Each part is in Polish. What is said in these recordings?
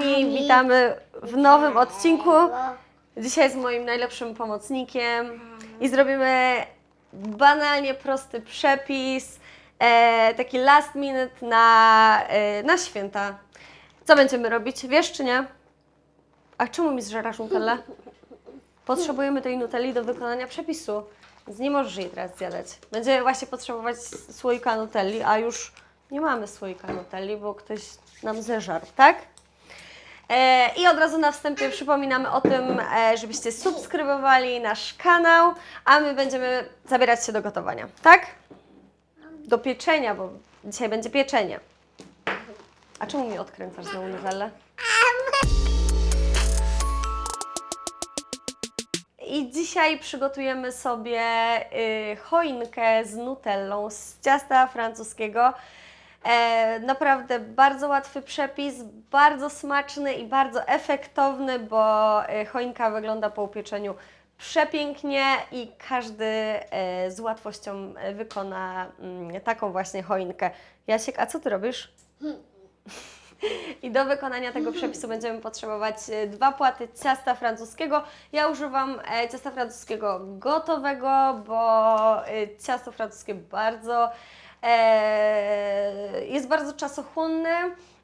kochani, witamy w nowym odcinku. Dzisiaj z moim najlepszym pomocnikiem i zrobimy banalnie prosty przepis, e, taki last minute na, e, na święta. Co będziemy robić? Wiesz czy nie? A czemu mi zżerasz nutellę? Potrzebujemy tej nutelli do wykonania przepisu, więc nie możesz jej teraz zjadać. Będziemy właśnie potrzebować słoika nutelli, a już nie mamy słoika nutelli, bo ktoś nam zeżarł, tak? E, I od razu na wstępie przypominamy o tym, e, żebyście subskrybowali nasz kanał, a my będziemy zabierać się do gotowania, tak? Do pieczenia, bo dzisiaj będzie pieczenie. A czemu mi odkręcasz znowu nutellę? I dzisiaj przygotujemy sobie y, choinkę z nutellą z ciasta francuskiego. E, naprawdę bardzo łatwy przepis, bardzo smaczny i bardzo efektowny, bo y, choinka wygląda po upieczeniu przepięknie i każdy e, z łatwością e, wykona mm, taką właśnie choinkę. Jasiek, a co ty robisz? I do wykonania tego przepisu będziemy potrzebować e, dwa płaty ciasta francuskiego. Ja używam e, ciasta francuskiego gotowego, bo e, ciasto francuskie bardzo e, jest bardzo czasochłonne.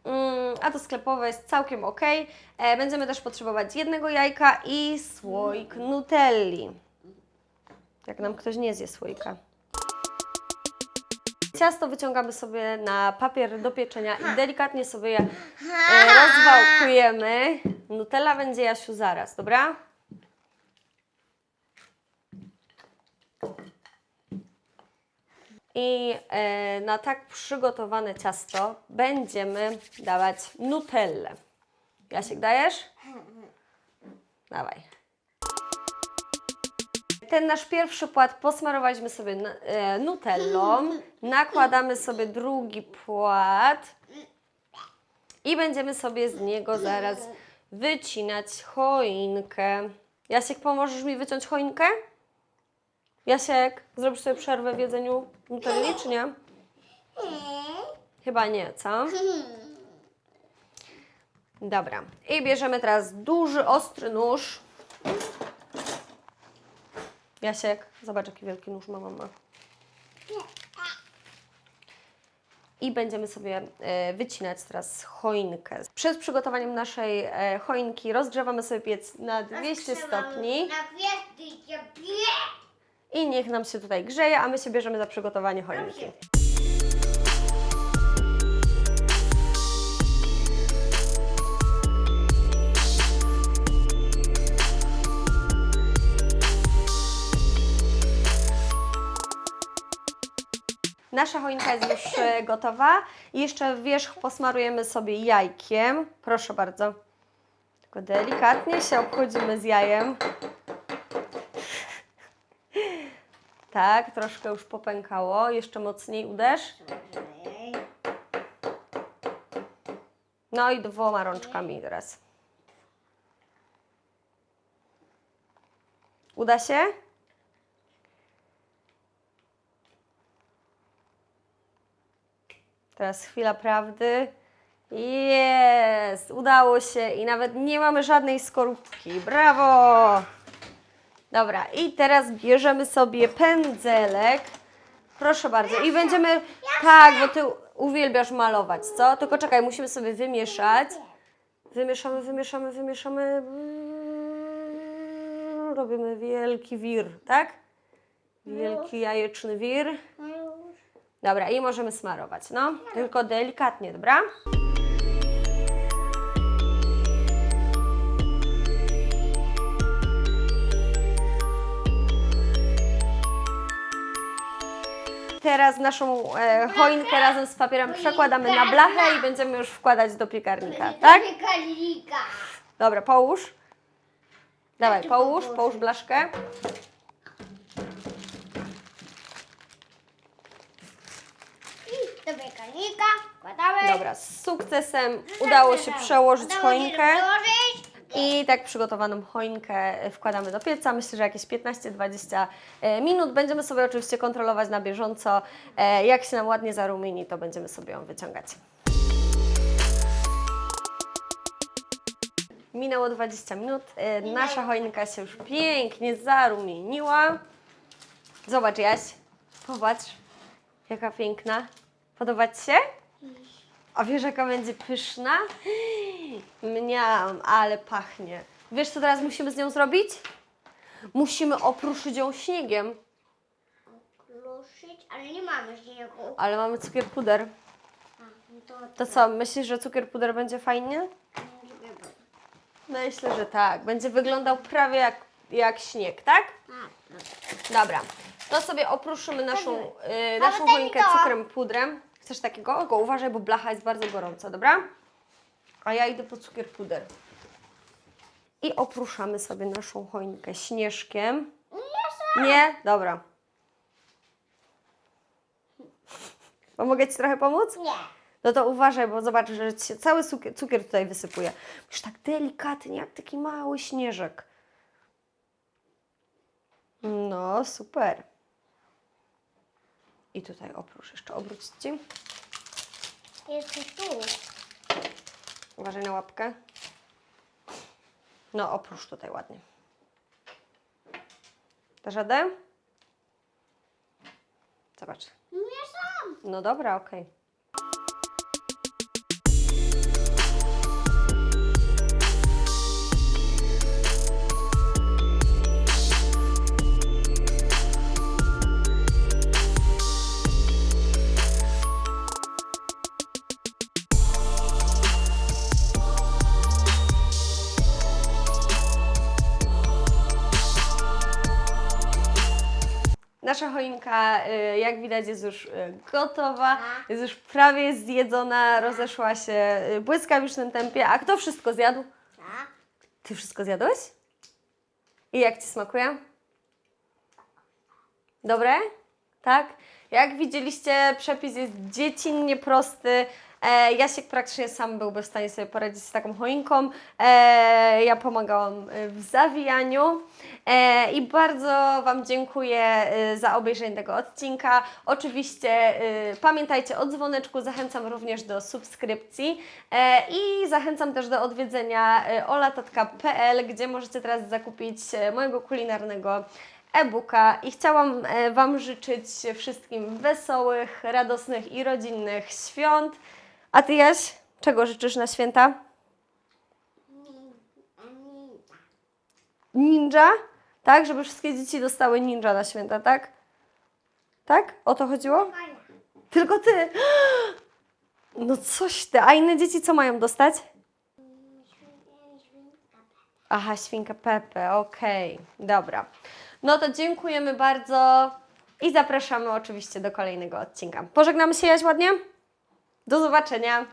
mm, A to sklepowe jest całkiem ok. E, Będziemy też potrzebować jednego jajka i słoik nutelli. Jak nam ktoś nie zje słoika. Ciasto wyciągamy sobie na papier do pieczenia i delikatnie sobie je e, rozwałkujemy. Nutella będzie Jasiu zaraz, dobra? I e, na tak przygotowane ciasto będziemy dawać nutellę. Jasiek, dajesz? Dawaj. Ten nasz pierwszy płat posmarowaliśmy sobie e, nutellą. Nakładamy sobie drugi płat i będziemy sobie z niego zaraz wycinać choinkę. Jasiek, pomożesz mi wyciąć choinkę? Jasiek, zrobisz sobie przerwę w jedzeniu nutelli, czy nie? Chyba nie, co? Dobra. I bierzemy teraz duży, ostry nóż. Jasiek, zobacz jaki wielki nóż ma mama. I będziemy sobie e, wycinać teraz choinkę. Przed przygotowaniem naszej e, choinki rozgrzewamy sobie piec na 200 stopni Na 200 stopni. I niech nam się tutaj grzeje, a my się bierzemy za przygotowanie choinki. Nasza choinka jest już e, gotowa. I jeszcze wierzch posmarujemy sobie jajkiem. Proszę bardzo. Tylko delikatnie się obchodzimy z jajem. Tak, troszkę już popękało. Jeszcze mocniej uderz. No i dwoma rączkami teraz. Uda się? Teraz chwila prawdy. Jest! Udało się i nawet nie mamy żadnej skorupki. Brawo! Dobra, i teraz bierzemy sobie pędzelek. Proszę bardzo. I będziemy. Tak, bo ty uwielbiasz malować, co? Tylko czekaj, musimy sobie wymieszać. Wymieszamy, wymieszamy, wymieszamy. Robimy wielki wir, tak? Wielki jajeczny wir. Dobra, i możemy smarować, no. Tylko delikatnie, dobra? Teraz naszą e, choinkę razem z papierem przekładamy na blachę i będziemy już wkładać do piekarnika, tak? Kalika. Dobra, połóż. Dawaj, połóż, połóż blaszkę. I do piekarnika wkładamy. Dobra, z sukcesem udało się przełożyć Udało się choinkę. przełożyć. I tak przygotowaną choinkę wkładamy do pieca. Myślę, że jakieś 15-20 e, minut. Będziemy sobie oczywiście kontrolować na bieżąco. E, Jak się nam ładnie zarumieni, to będziemy sobie ją wyciągać. Minęło 20 minut. E, Nasza choinka się już pięknie zarumieniła. Zobacz, Jaś. Popatrz, jaka piękna. Podoba Ci się? A wiesz, jaka będzie pyszna? Mniam, ale pachnie. Wiesz, co teraz musimy z nią zrobić? Musimy opruszyć ją śniegiem, Kruszyć, ale nie mamy śniegu. ale mamy cukier puder. A, no to, To co, myślisz, że cukier puder będzie fajnie? Myślę, że tak. Będzie wyglądał prawie jak, jak śnieg, tak? Dobra. To sobie opruszymy naszą, y, naszą daj mi choinkę to. cukrem pudrem. Chcesz takiego? Tylko uważaj, bo blacha jest bardzo gorąca, dobra? A ja idę po cukier puder. I opruszamy sobie naszą choinkę śnieżkiem. Nie? Dobra. Pomogę Ci trochę pomóc? Nie. No to uważaj, bo zobacz, że się cały cukier, cukier tutaj wysypuje. Musisz tak delikatnie, jak taki mały śnieżek. No, super. I tutaj oprócz, jeszcze obróć Ci. Jest tu. Uważaj na łapkę. No, oprócz tutaj ładnie. Dasz radę? Zobacz. Nie sam. No dobra, okej. Nasza choinka, y, jak widać, jest już y, gotowa, jest już prawie zjedzona, rozeszła się y, w błyskawicznym tempie. A kto wszystko zjadł? Tak. Ty wszystko zjadłeś? I jak Ci smakuje? Dobre? Tak? Jak widzieliście, przepis jest dziecinnie prosty. E, Jasiek praktycznie sam byłby w stanie sobie poradzić z taką choinką. E, ja pomagałam e, w zawijaniu. E, I bardzo Wam dziękuję e, za obejrzenie tego odcinka. Oczywiście e, pamiętajcie o dzwoneczku, zachęcam również do subskrypcji e, i zachęcam też do odwiedzenia e, olatatka.pl, gdzie możecie teraz zakupić mojego kulinarnego e-booka i chciałam Wam życzyć wszystkim wesołych, radosnych i rodzinnych świąt. A Ty, Jaś, czego życzysz na święta? Ninja? Tak, żeby wszystkie dzieci dostały ninja na święta, tak? Tak? O to chodziło? Tylko Ty! No coś Ty, a inne dzieci co mają dostać? Aha, świnka Pepe, okej, dobra. No to dziękujemy bardzo i zapraszamy oczywiście do kolejnego odcinka. Pożegnamy się Jaś ładnie? Do zobaczenia.